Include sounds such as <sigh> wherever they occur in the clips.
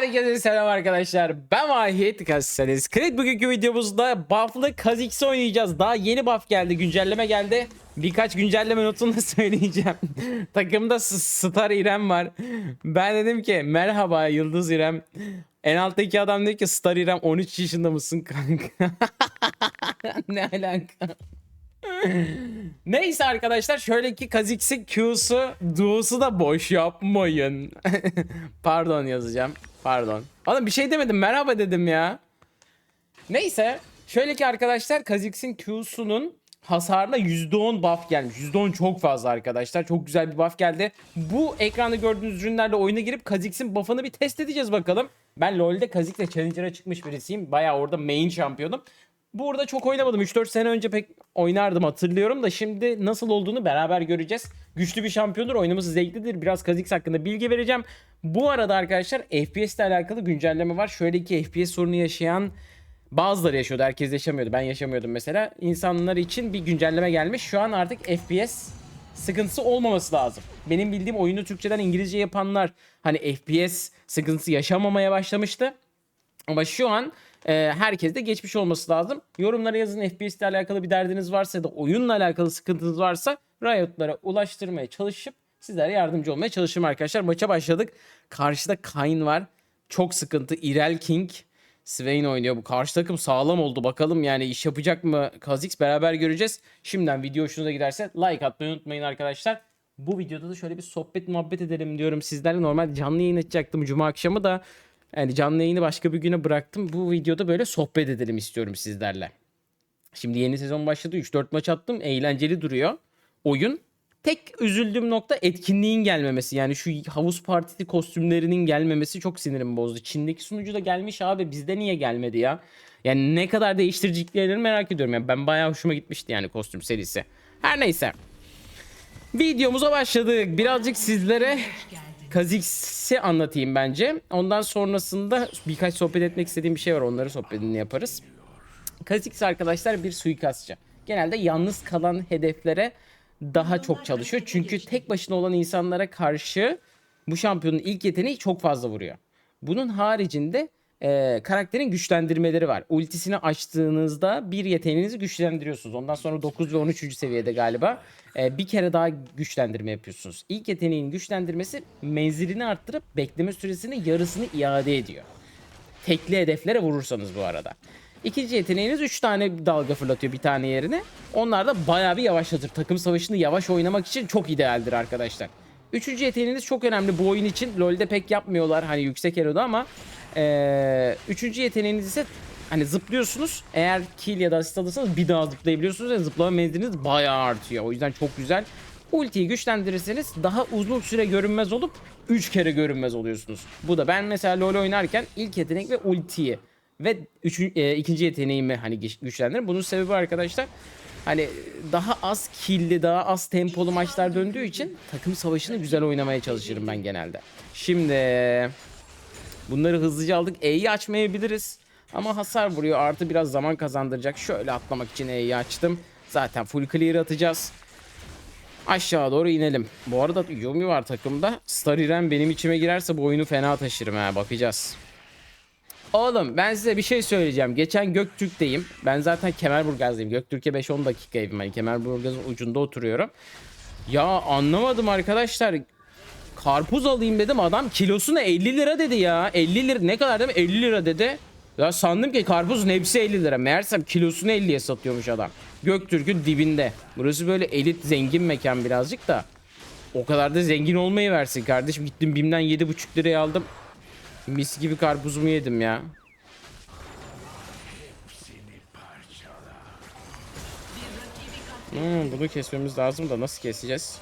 Herkese selam arkadaşlar. Ben Vahit Kasseniz. Creed bugünkü videomuzda buff'lı Kha'Zix'i oynayacağız. Daha yeni buff geldi, güncelleme geldi. Birkaç güncelleme notunu da <laughs> söyleyeceğim. Takımda Star İrem var. Ben dedim ki merhaba Yıldız İrem. En alttaki adam dedi ki Star İrem 13 yaşında mısın kanka? <laughs> ne alaka? Neyse arkadaşlar şöyle ki Kha'Zix'in Q'su duosu da boş yapmayın. <laughs> Pardon yazacağım. Pardon. Oğlum bir şey demedim merhaba dedim ya. Neyse şöyle ki arkadaşlar Kha'Zix'in Q'sunun hasarına %10 buff gelmiş. %10 çok fazla arkadaşlar. Çok güzel bir buff geldi. Bu ekranda gördüğünüz ürünlerle oyuna girip Kha'Zix'in buff'ını bir test edeceğiz bakalım. Ben LoL'de Kha'Zix'le Challenger'a çıkmış birisiyim. Bayağı orada main şampiyonum. Burada çok oynamadım. 3-4 sene önce pek oynardım hatırlıyorum da şimdi nasıl olduğunu beraber göreceğiz. Güçlü bir şampiyondur. Oynaması zevklidir. Biraz Kha'Zix hakkında bilgi vereceğim. Bu arada arkadaşlar FPS ile alakalı güncelleme var. Şöyle ki FPS sorunu yaşayan bazıları yaşıyordu. Herkes yaşamıyordu. Ben yaşamıyordum mesela. İnsanlar için bir güncelleme gelmiş. Şu an artık FPS sıkıntısı olmaması lazım. Benim bildiğim oyunu Türkçeden İngilizce yapanlar hani FPS sıkıntısı yaşamamaya başlamıştı. Ama şu an e, herkes de geçmiş olması lazım. Yorumlara yazın FPS ile alakalı bir derdiniz varsa ya da oyunla alakalı sıkıntınız varsa Riot'lara ulaştırmaya çalışıp sizlere yardımcı olmaya çalışırım arkadaşlar. Maça başladık. Karşıda Kayn var. Çok sıkıntı. Irel King. Swain oynuyor. Bu karşı takım sağlam oldu. Bakalım yani iş yapacak mı Kha'Zix beraber göreceğiz. Şimdiden video hoşunuza giderse like atmayı unutmayın arkadaşlar. Bu videoda da şöyle bir sohbet muhabbet edelim diyorum sizlerle. Normal canlı yayın açacaktım cuma akşamı da yani canlı yayını başka bir güne bıraktım. Bu videoda böyle sohbet edelim istiyorum sizlerle. Şimdi yeni sezon başladı. 3-4 maç attım. Eğlenceli duruyor. Oyun. Tek üzüldüğüm nokta etkinliğin gelmemesi. Yani şu havuz partisi kostümlerinin gelmemesi çok sinirimi bozdu. Çin'deki sunucu da gelmiş abi bizde niye gelmedi ya? Yani ne kadar değiştireceklerini merak ediyorum. Yani ben bayağı hoşuma gitmişti yani kostüm serisi. Her neyse. Videomuza başladık. Birazcık sizlere Kha'Zix'i anlatayım bence. Ondan sonrasında birkaç sohbet etmek istediğim bir şey var. Onları sohbetini yaparız. Kha'Zix arkadaşlar bir suikastçı. Genelde yalnız kalan hedeflere daha çok çalışıyor. Çünkü tek başına olan insanlara karşı bu şampiyonun ilk yeteneği çok fazla vuruyor. Bunun haricinde e, karakterin güçlendirmeleri var. Ultisini açtığınızda bir yeteneğinizi güçlendiriyorsunuz. Ondan sonra 9 ve 13. seviyede galiba e, bir kere daha güçlendirme yapıyorsunuz. İlk yeteneğin güçlendirmesi menzilini arttırıp bekleme süresini yarısını iade ediyor. Tekli hedeflere vurursanız bu arada. İkinci yeteneğiniz 3 tane dalga fırlatıyor bir tane yerine. Onlar da bayağı bir yavaşlatır. Takım savaşını yavaş oynamak için çok idealdir arkadaşlar. Üçüncü yeteneğiniz çok önemli bu oyun için. LoL'de pek yapmıyorlar hani yüksek eloda ama ee, üçüncü yeteneğiniz ise hani zıplıyorsunuz. Eğer kill ya da asist alırsanız bir daha zıplayabiliyorsunuz ve zıplama menziliniz bayağı artıyor. O yüzden çok güzel. Ultiyi güçlendirirseniz daha uzun süre görünmez olup 3 kere görünmez oluyorsunuz. Bu da ben mesela LoL oynarken ilk yetenek ve ultiyi ve üçü, e, ikinci yeteneğimi hani güç- güçlendiririm. Bunun sebebi arkadaşlar hani daha az killi, daha az tempolu maçlar döndüğü için takım savaşını güzel oynamaya çalışırım ben genelde. Şimdi bunları hızlıca aldık. E'yi açmayabiliriz. Ama hasar vuruyor. Artı biraz zaman kazandıracak. Şöyle atlamak için E'yi açtım. Zaten full clear atacağız. Aşağı doğru inelim. Bu arada Yumi var takımda. Star İrem benim içime girerse bu oyunu fena taşırım ha. Bakacağız. Oğlum ben size bir şey söyleyeceğim. Geçen Göktürk'teyim. Ben zaten Kemerburgaz'dayım. Göktürk'e 5-10 dakika evim. Hani Kemerburgaz'ın ucunda oturuyorum. Ya anlamadım arkadaşlar. Karpuz alayım dedim. Adam kilosuna 50 lira dedi ya. 50 lira ne kadar değil mi? 50 lira dedi. Ya sandım ki karpuzun hepsi 50 lira. Meğersem kilosunu 50'ye satıyormuş adam. Göktürk'ün dibinde. Burası böyle elit zengin mekan birazcık da. O kadar da zengin olmayı versin kardeşim. Gittim BİM'den 7,5 liraya aldım. Mis gibi karpuzumu yedim ya. Hmm, bunu kesmemiz lazım da nasıl keseceğiz?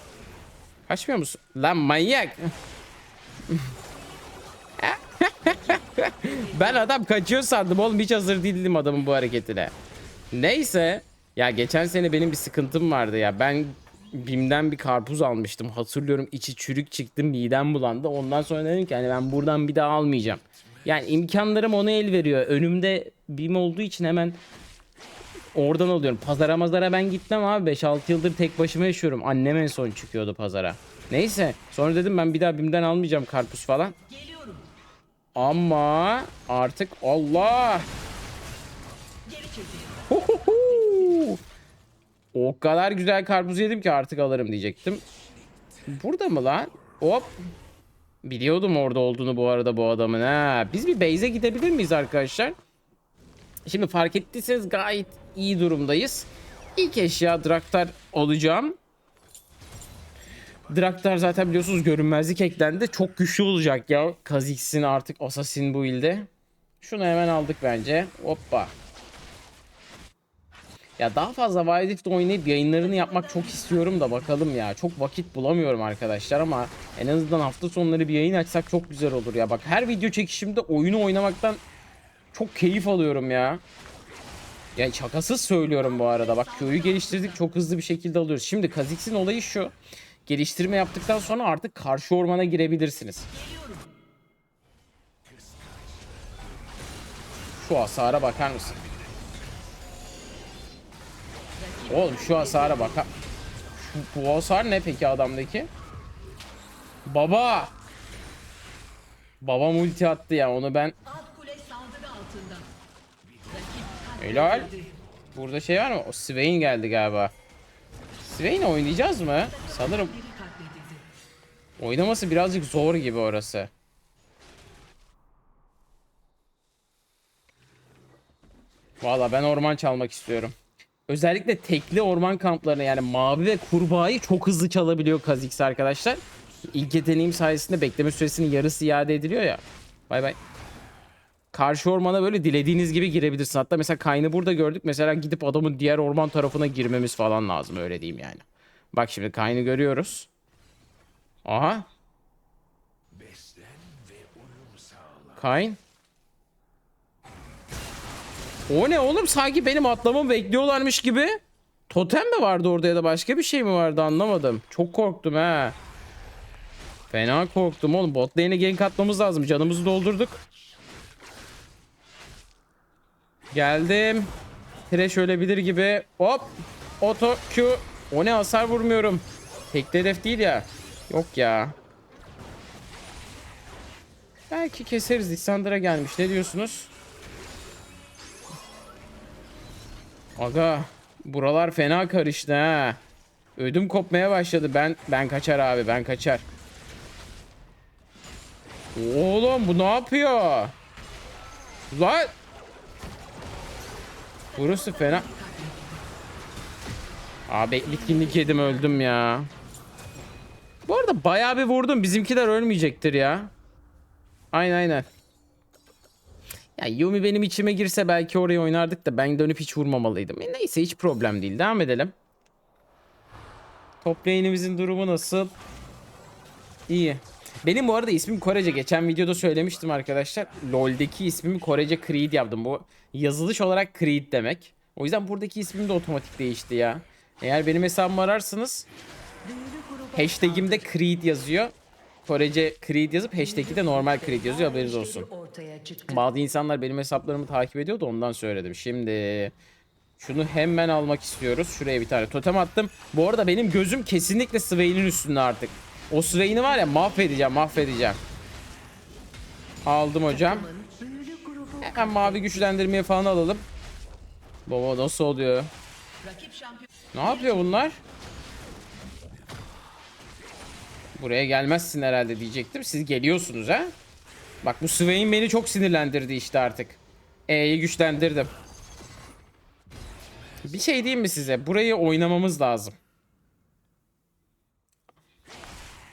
Kaçmıyor musun? Lan manyak. <laughs> ben adam kaçıyor sandım oğlum hiç hazır değildim adamın bu hareketine. Neyse. Ya geçen sene benim bir sıkıntım vardı ya. Ben Bim'den bir karpuz almıştım. Hatırlıyorum içi çürük çıktı midem bulandı. Ondan sonra dedim ki hani ben buradan bir daha almayacağım. Yani imkanlarım ona el veriyor. Önümde Bim olduğu için hemen oradan alıyorum. Pazara mazara ben gitmem abi. 5-6 yıldır tek başıma yaşıyorum. Annem en son çıkıyordu pazara. Neyse. Sonra dedim ben bir daha Bim'den almayacağım karpuz falan. Ama artık Allah. Huhuhu. O kadar güzel karpuz yedim ki artık alırım diyecektim. Burada mı lan? Hop. Biliyordum orada olduğunu bu arada bu adamın ha. Biz bir base'e gidebilir miyiz arkadaşlar? Şimdi fark ettiyseniz gayet iyi durumdayız. İlk eşya Draktar alacağım. Draktar zaten biliyorsunuz görünmezlik eklendi. Çok güçlü olacak ya. Kha'Zix'in artık Assassin bu ilde. Şunu hemen aldık bence. Hoppa. Ya daha fazla Wild Rift oynayıp yayınlarını yapmak çok istiyorum da bakalım ya. Çok vakit bulamıyorum arkadaşlar ama en azından hafta sonları bir yayın açsak çok güzel olur ya. Bak her video çekişimde oyunu oynamaktan çok keyif alıyorum ya. Yani şakasız söylüyorum bu arada. Bak köyü geliştirdik çok hızlı bir şekilde alıyoruz. Şimdi Kha'Zix'in olayı şu. Geliştirme yaptıktan sonra artık karşı ormana girebilirsiniz. Şu hasara bakar mısın? Oğlum şu hasara bak. Şu, bu hasar ne peki adamdaki? Baba! Baba multi attı ya onu ben... Helal. Burada şey var mı? O Swain geldi galiba. Swain oynayacağız mı? Sanırım oynaması birazcık zor gibi orası. Valla ben orman çalmak istiyorum. Özellikle tekli orman kamplarını yani mavi ve kurbağayı çok hızlı çalabiliyor Kha'Zix arkadaşlar. İlk yeteneğim sayesinde bekleme süresinin yarısı iade ediliyor ya. Bay bay. Karşı ormana böyle dilediğiniz gibi girebilirsin. Hatta mesela Kayn'ı burada gördük. Mesela gidip adamın diğer orman tarafına girmemiz falan lazım öyle diyeyim yani. Bak şimdi Kayn'ı görüyoruz. Aha. Kayn. O ne oğlum sanki benim atlamamı bekliyorlarmış gibi. Totem mi vardı orada ya da başka bir şey mi vardı anlamadım. Çok korktum ha. Fena korktum oğlum. Bot lane'e gank atmamız lazım. Canımızı doldurduk. Geldim. Trash ölebilir gibi. Hop. Auto Q. O ne hasar vurmuyorum. Tek hedef değil ya. Yok ya. Belki keseriz. Lissandra gelmiş. Ne diyorsunuz? Aga. Buralar fena karıştı ha. Ödüm kopmaya başladı. Ben ben kaçar abi. Ben kaçar. Oğlum bu ne yapıyor? Lan. Burası fena. Abi bitkinlik yedim öldüm ya. Bu arada bayağı bir vurdum. Bizimkiler ölmeyecektir ya. Aynen aynen. Ya Yumi benim içime girse belki oraya oynardık da ben dönüp hiç vurmamalıydım. E neyse hiç problem değil. Devam edelim. Top lane'imizin durumu nasıl? İyi. Benim bu arada ismim Korece. Geçen videoda söylemiştim arkadaşlar. LoL'deki ismimi Korece Creed yaptım. Bu yazılış olarak Creed demek. O yüzden buradaki ismim de otomatik değişti ya. Eğer benim hesabımı ararsanız hashtagimde Creed yazıyor. Korece Creed yazıp hashtag'i de normal Creed yazıyor haberiniz olsun. Bazı insanlar benim hesaplarımı takip ediyordu ondan söyledim. Şimdi şunu hemen almak istiyoruz. Şuraya bir tane totem attım. Bu arada benim gözüm kesinlikle Swain'in üstünde artık. O Swain'i var ya mahvedeceğim mahvedeceğim. Aldım hocam. Hemen mavi güçlendirmeye falan alalım. Baba nasıl oluyor? Ne yapıyor bunlar? Buraya gelmezsin herhalde diyecektim. Siz geliyorsunuz ha? Bak bu Swain beni çok sinirlendirdi işte artık. E'yi güçlendirdim. Bir şey diyeyim mi size? Burayı oynamamız lazım.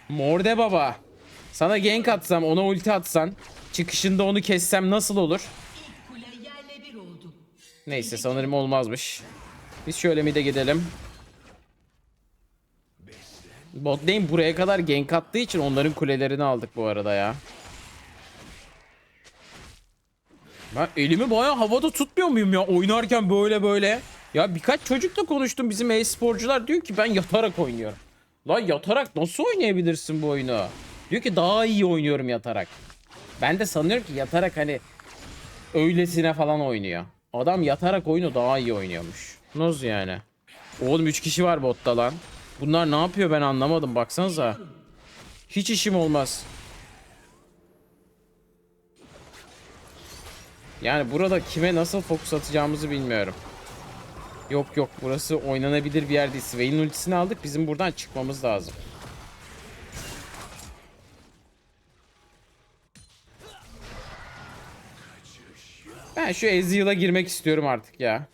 Morde baba. Sana gank atsam, ona ulti atsan, çıkışında onu kessem nasıl olur? Neyse sanırım olmazmış. Biz şöyle mi de gidelim. Bot lane buraya kadar gank attığı için onların kulelerini aldık bu arada ya. Ben elimi bayağı havada tutmuyor muyum ya oynarken böyle böyle. Ya birkaç çocukla konuştum bizim e-sporcular diyor ki ben yatarak oynuyorum. Lan yatarak nasıl oynayabilirsin bu oyunu? Diyor ki daha iyi oynuyorum yatarak. Ben de sanıyorum ki yatarak hani öylesine falan oynuyor. Adam yatarak oyunu daha iyi oynuyormuş. Nasıl yani? Oğlum 3 kişi var botta lan. Bunlar ne yapıyor ben anlamadım baksanıza. Hiç işim olmaz. Yani burada kime nasıl fokus atacağımızı bilmiyorum. Yok yok burası oynanabilir bir yer değil. Swain ultisini aldık. Bizim buradan çıkmamız lazım. Ben şu Ezreal'a girmek istiyorum artık ya.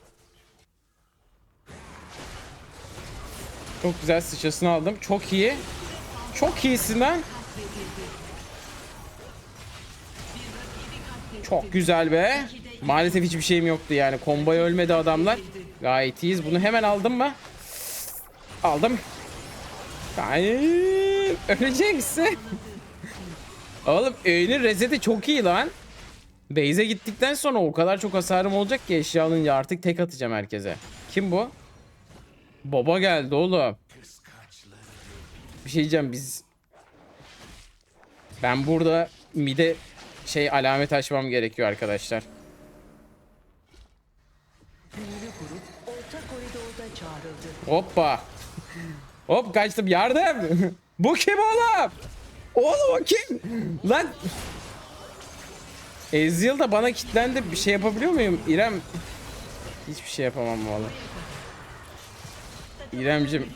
Çok güzel sıçrasını aldım. Çok iyi. Çok iyisin lan. Çok güzel be. Maalesef hiçbir şeyim yoktu yani. Komboya ölmedi adamlar. Gayet iyiyiz. Bunu hemen aldım mı? Aldım. Hayır. Öleceksin. Oğlum öğünün reseti çok iyi lan. Beyze gittikten sonra o kadar çok hasarım olacak ki eşya alınca artık tek atacağım herkese. Kim bu? Baba geldi oğlum. Bir şey diyeceğim biz... Ben burada mide şey alamet açmam gerekiyor arkadaşlar. Hoppa. Hop kaçtım yardım. Bu kim oğlum? Oğlum o kim? Lan. Ezreal da bana kilitlendi. Bir şey yapabiliyor muyum? İrem. Hiçbir şey yapamam vallahi. İremcim.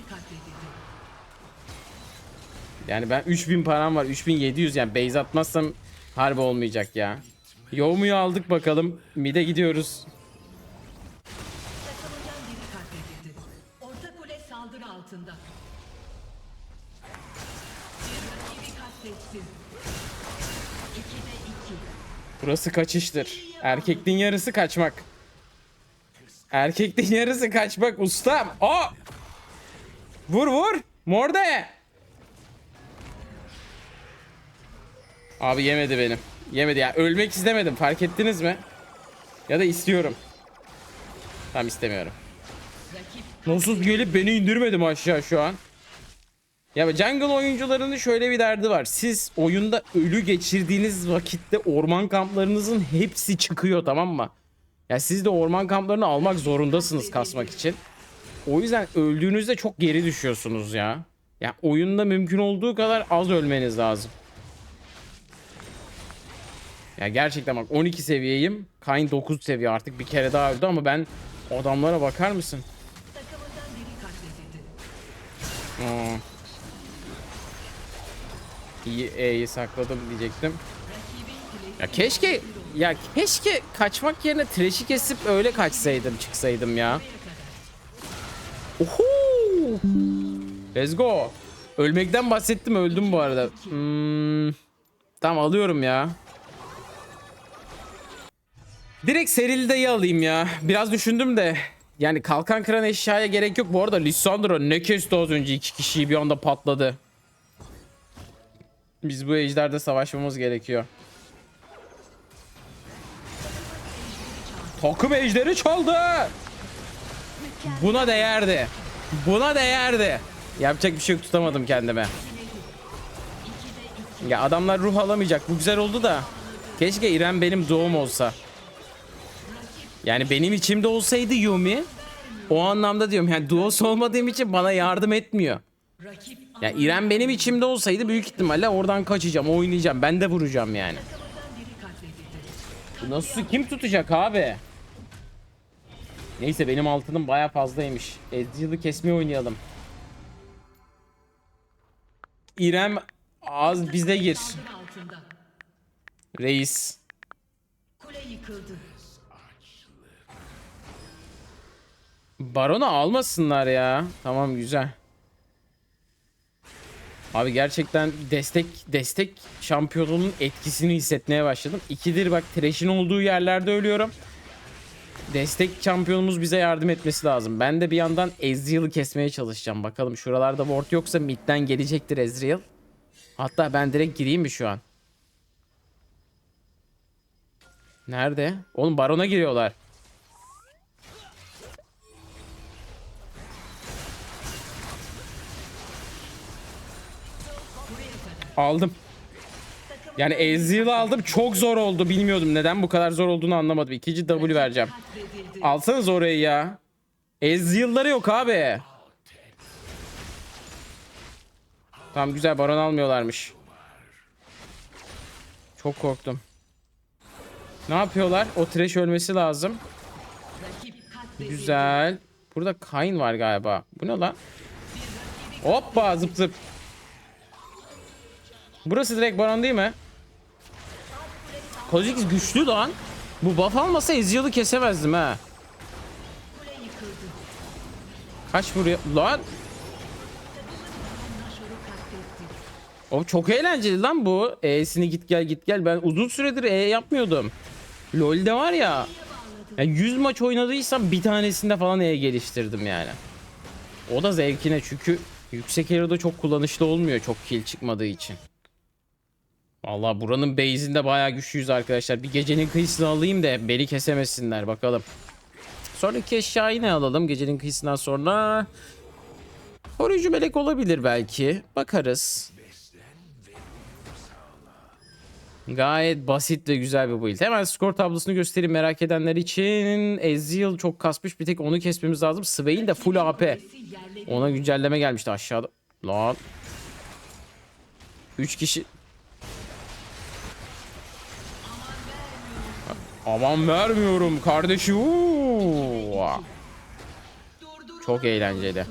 Yani ben 3000 param var. 3700 yani base atmazsam harbi olmayacak ya. Yoğumuyu aldık bakalım. Mide gidiyoruz. Burası kaçıştır. Erkekliğin yarısı kaçmak. Erkekliğin yarısı kaçmak ustam. O! Vur vur. Morde. Abi yemedi benim. Yemedi ya. Ölmek istemedim. Fark ettiniz mi? Ya da istiyorum. Tam istemiyorum. Nasıl gelip beni indirmedim aşağı şu an. Ya jungle oyuncularının şöyle bir derdi var. Siz oyunda ölü geçirdiğiniz vakitte orman kamplarınızın hepsi çıkıyor tamam mı? Ya siz de orman kamplarını almak zorundasınız kasmak için. O yüzden öldüğünüzde çok geri düşüyorsunuz ya. Ya oyunda mümkün olduğu kadar az ölmeniz lazım. Ya gerçekten bak 12 seviyeyim. Kayn 9 seviye artık bir kere daha öldü ama ben adamlara bakar mısın? İyi E'yi sakladım diyecektim. Ya keşke ya keşke kaçmak yerine trash'i kesip öyle kaçsaydım çıksaydım ya. Oho! Let's go. Ölmekten bahsettim öldüm bu arada. Hmm, tamam alıyorum ya. Direkt serili dayı alayım ya. Biraz düşündüm de. Yani kalkan kıran eşyaya gerek yok. Bu arada Lissandra ne kesti az önce iki kişiyi bir anda patladı. Biz bu ejderde savaşmamız gerekiyor. Takım ejderi çaldı. Buna değerdi. Buna değerdi. Yapacak bir şey yok tutamadım kendime. Ya adamlar ruh alamayacak. Bu güzel oldu da. Keşke İrem benim doğum olsa. Yani benim içimde olsaydı Yumi. O anlamda diyorum yani duosu olmadığım için bana yardım etmiyor. Ya İrem benim içimde olsaydı büyük ihtimalle oradan kaçacağım, oynayacağım. Ben de vuracağım yani. Nasıl kim tutacak abi? Neyse benim altınım baya fazlaymış. Ezreal'ı kesmeye oynayalım. İrem az bize gir. Reis. Baronu almasınlar ya. Tamam güzel. Abi gerçekten destek destek şampiyonunun etkisini hissetmeye başladım. İkidir bak Thresh'in olduğu yerlerde ölüyorum. Destek şampiyonumuz bize yardım etmesi lazım. Ben de bir yandan Ezreal'ı kesmeye çalışacağım. Bakalım şuralarda ward yoksa midden gelecektir Ezreal. Hatta ben direkt gireyim mi şu an? Nerede? Oğlum barona giriyorlar. Aldım. Yani Ezreal'ı aldım. Çok zor oldu. Bilmiyordum. Neden bu kadar zor olduğunu anlamadım. İkinci W vereceğim. Alsanız orayı ya. Ezreal'ları yok abi. Tamam güzel baron almıyorlarmış. Çok korktum. Ne yapıyorlar? O trash ölmesi lazım. Güzel. Burada Kayn var galiba. Bu ne lan? Hoppa zıp zıp. Burası direkt baron değil mi? Kozix güçlü lan. Bu buff almasa Ezreal'ı kesemezdim ha. Kaç vuruyor? Lan o çok eğlenceli lan bu. E'sini git gel git gel. Ben uzun süredir E yapmıyordum. LoL'de var ya. Yani 100 maç oynadıysam bir tanesinde falan E geliştirdim yani. O da zevkine çünkü yüksek elo'da çok kullanışlı olmuyor çok kill çıkmadığı için. Vallahi buranın base'inde bayağı güçlüyüz arkadaşlar. Bir gecenin kıyısını alayım da beni kesemesinler bakalım. Sonraki eşyayı ne alalım gecenin kıyısından sonra? Koruyucu melek olabilir belki. Bakarız. Gayet basit ve güzel bir build. Hemen skor tablosunu göstereyim merak edenler için. Ezreal çok kasmış bir tek onu kesmemiz lazım. Swain de full AP. Ona güncelleme gelmişti aşağıda. Lan. 3 kişi. Aman vermiyorum kardeşim. Uuu. Çok eğlenceli.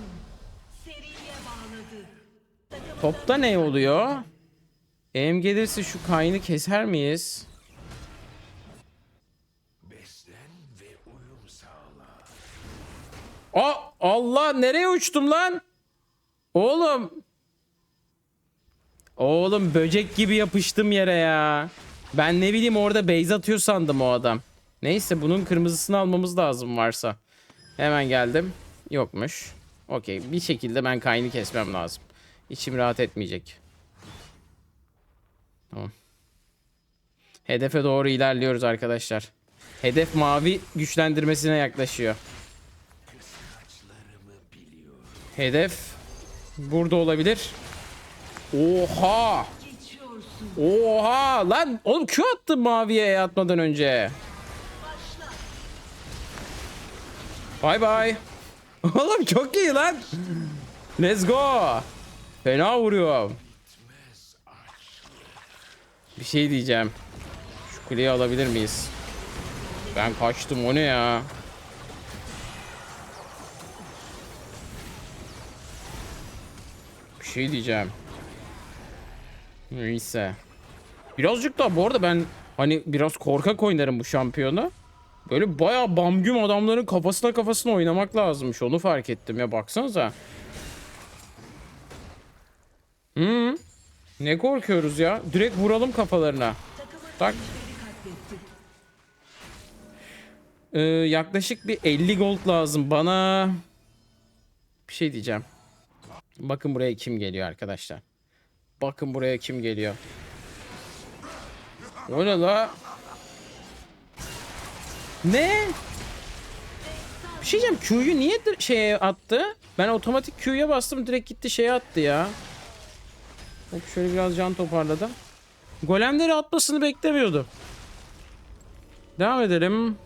Topta ne oluyor? Em gelirse şu kayını keser miyiz? Aa, Allah nereye uçtum lan? Oğlum. Oğlum böcek gibi yapıştım yere ya. Ben ne bileyim orada base atıyor sandım o adam. Neyse bunun kırmızısını almamız lazım varsa. Hemen geldim. Yokmuş. Okey bir şekilde ben kaynı kesmem lazım. İçim rahat etmeyecek. Tamam. Hedefe doğru ilerliyoruz arkadaşlar. Hedef mavi güçlendirmesine yaklaşıyor. Hedef burada olabilir. Oha! Oha! Lan oğlum Q attım maviye atmadan önce. Bay bay. <laughs> Oğlum çok iyi lan. Let's go. Fena vuruyor. Bir şey diyeceğim. Şu kuleyi alabilir miyiz? Ben kaçtım o ne ya? Bir şey diyeceğim. Neyse. Birazcık da bu arada ben hani biraz korkak oynarım bu şampiyonu. Böyle bayağı bamgüm adamların kafasına kafasına oynamak lazımmış. Onu fark ettim ya baksanıza. Hı. Ne korkuyoruz ya? Direkt vuralım kafalarına. Tak. Ee, yaklaşık bir 50 gold lazım bana. Bir şey diyeceğim. Bakın buraya kim geliyor arkadaşlar. Bakın buraya kim geliyor. O ne la? Ne? Bir şey diyeceğim. Q'yu niye şeye attı? Ben otomatik Q'ya bastım direkt gitti şeye attı ya. Hop şöyle biraz can toparladım. Golemleri atmasını beklemiyordum. Devam edelim.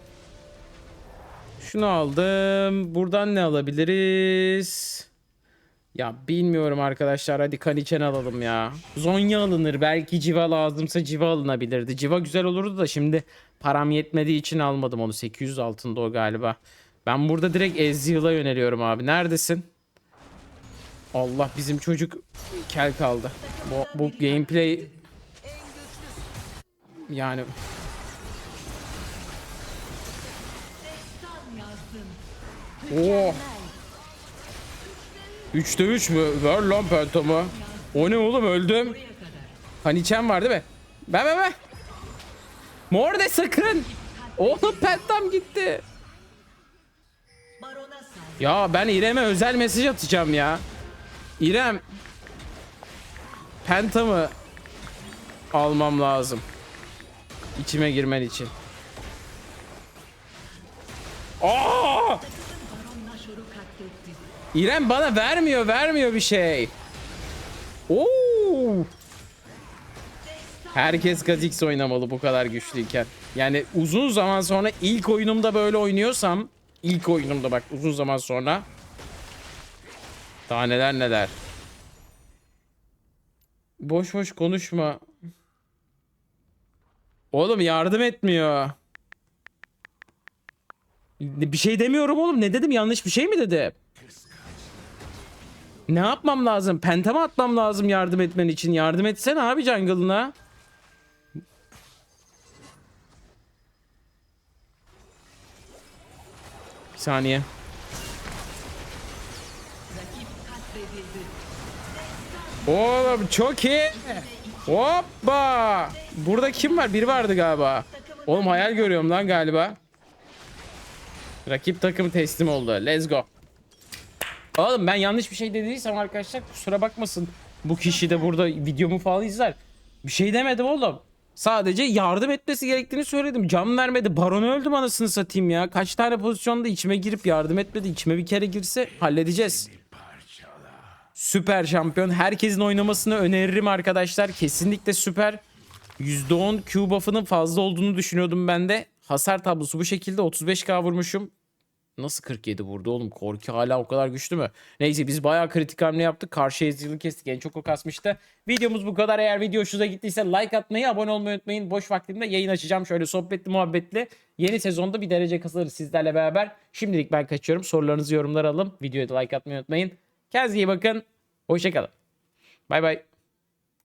Şunu aldım. Buradan ne alabiliriz? Ya bilmiyorum arkadaşlar. Hadi kaniçen alalım ya. Zonya alınır. Belki civa lazımsa civa alınabilirdi. Civa güzel olurdu da şimdi param yetmediği için almadım onu. 800 altında o galiba. Ben burada direkt Ezreal'a yöneliyorum abi. Neredesin? Allah bizim çocuk kel kaldı. Bu, bu gameplay yani. Oh. 3'te 3 mü? Ver lan pentamı. O ne oğlum öldüm. Kadar. Haniçem var değil mi? Be be be. Mor de sakın. Oğlum pentam gitti. Ya ben İrem'e özel mesaj atacağım ya. İrem. Pentamı almam lazım. İçime girmen için. Aa! İrem bana vermiyor, vermiyor bir şey. Oo! Herkes Kha'Zix oynamalı bu kadar güçlüyken. Yani uzun zaman sonra ilk oyunumda böyle oynuyorsam, ilk oyunumda bak uzun zaman sonra daha neler neler. Boş boş konuşma. Oğlum yardım etmiyor. Bir şey demiyorum oğlum. Ne dedim? Yanlış bir şey mi dedim? Ne yapmam lazım? Pentama atmam lazım yardım etmen için. Yardım etsene abi jungle'ına. Bir saniye. Oğlum çok iyi. Hoppa. Burada kim var? Biri vardı galiba. Oğlum hayal görüyorum lan galiba. Rakip takım teslim oldu. Let's go. Oğlum ben yanlış bir şey dediysem arkadaşlar kusura bakmasın. Bu kişi de burada videomu falan izler. Bir şey demedim oğlum. Sadece yardım etmesi gerektiğini söyledim. Can vermedi. Baron öldüm anasını satayım ya. Kaç tane pozisyonda içime girip yardım etmedi. İçime bir kere girse halledeceğiz. Süper şampiyon. Herkesin oynamasını öneririm arkadaşlar. Kesinlikle süper. %10 Q buff'ının fazla olduğunu düşünüyordum ben de. Hasar tablosu bu şekilde 35k vurmuşum. Nasıl 47 vurdu oğlum? Korki hala o kadar güçlü mü? Neyse biz bayağı kritik hamle yaptık. Karşı ezgili kestik. En çok o kasmıştı. Videomuz bu kadar. Eğer video hoşunuza gittiyse like atmayı, abone olmayı unutmayın. Boş vaktimde yayın açacağım. Şöyle sohbetli muhabbetli. Yeni sezonda bir derece kasarız sizlerle beraber. Şimdilik ben kaçıyorum. Sorularınızı yorumlara alalım. Videoya da like atmayı unutmayın. Kendinize iyi bakın. Hoşçakalın. Bay bay.